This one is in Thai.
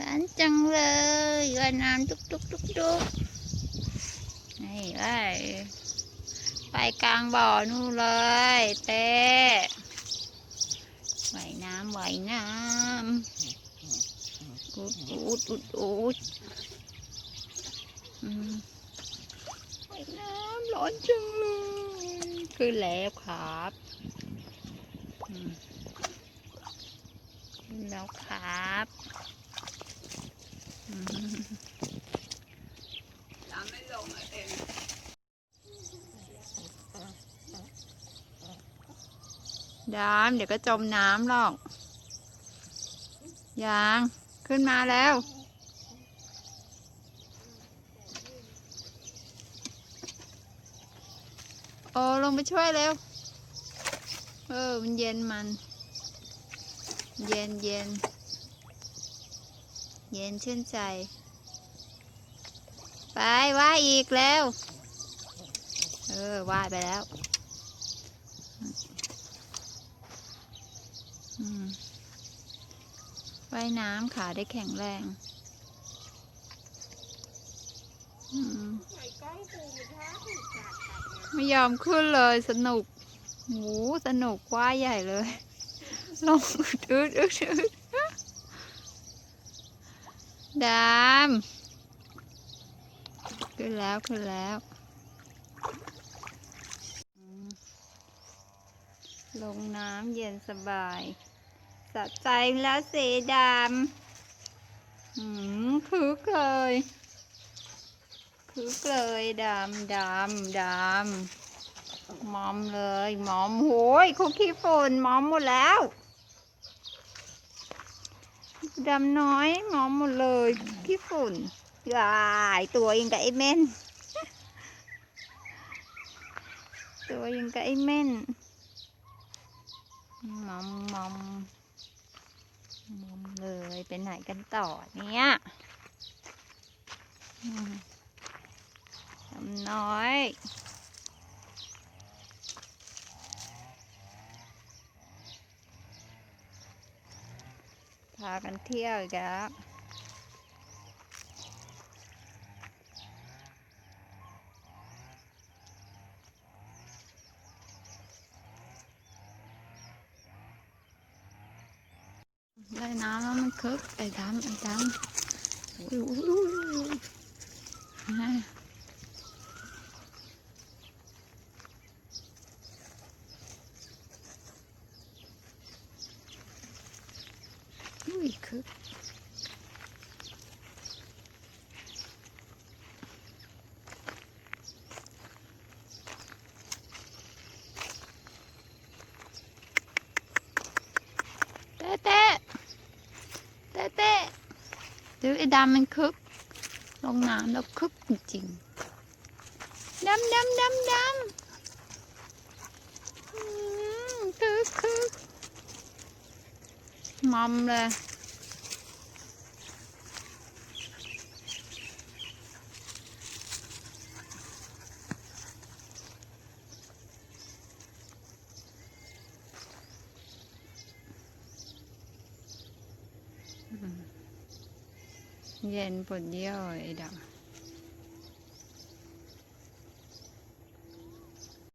ร้านจังเลยว่ายน้ำตุกตุกตุกตุกนี่ไปไปกลางบ่อนู่นเลยเต้ว่ายน้ำว่ายน้ำอุดอุดอุดอุดว่ายน้ำร้อนจังเลยขึ้นแล้วครับแล้วครับ ดามเดี๋ยวก็จมน้ำหรอกยังขึ้นมาแล้ว โอ้ลงไปช่วยเร็ว เออ มันเย็นมัน เย็นเย็น เย็นชื่นใจ ไปว่าอีกแล้ว เออว่าไปแล้วว่ายน้ำขาได้แข็งแรงมไม่ยอมขึ้นเลยสนุกโหสนุกว่าใหญ่เลย ลงอึดอึดอึด ดดามขึ้นแล้วขึ้นแล้วลงน้ำเย็นสบายสะใจแล้วเสดามอืมคึกเลยคึกเลยดำดำดำมอมเลย มอมโหยคุกขี้ฝุ่นมอมหมดแล้ว ดำน้อยมอมหมดเลยขี้ฝุ่นวายตัวยังกับไอ้เม่น ตัวยังกับไอ้เม่นมอมมอมมอมเลยไปไหนกันต่อเนี่ยดำน้อย พากันเที่ยวอีกแล้วได้น้ำแล้วมันคึกไอ้ดำไอ้ดำอุ้ยอุ้ยอุ้ยอุ้ยอ่าอุ้ย คึกเต้เต้เต้เตดูไอ้ดำมันคึก ลงน้ำแล้วคึกจริงๆดำดำดำดำคึกคึกมอมเลย เย็นปวดเยี่ยวไอ้ดำ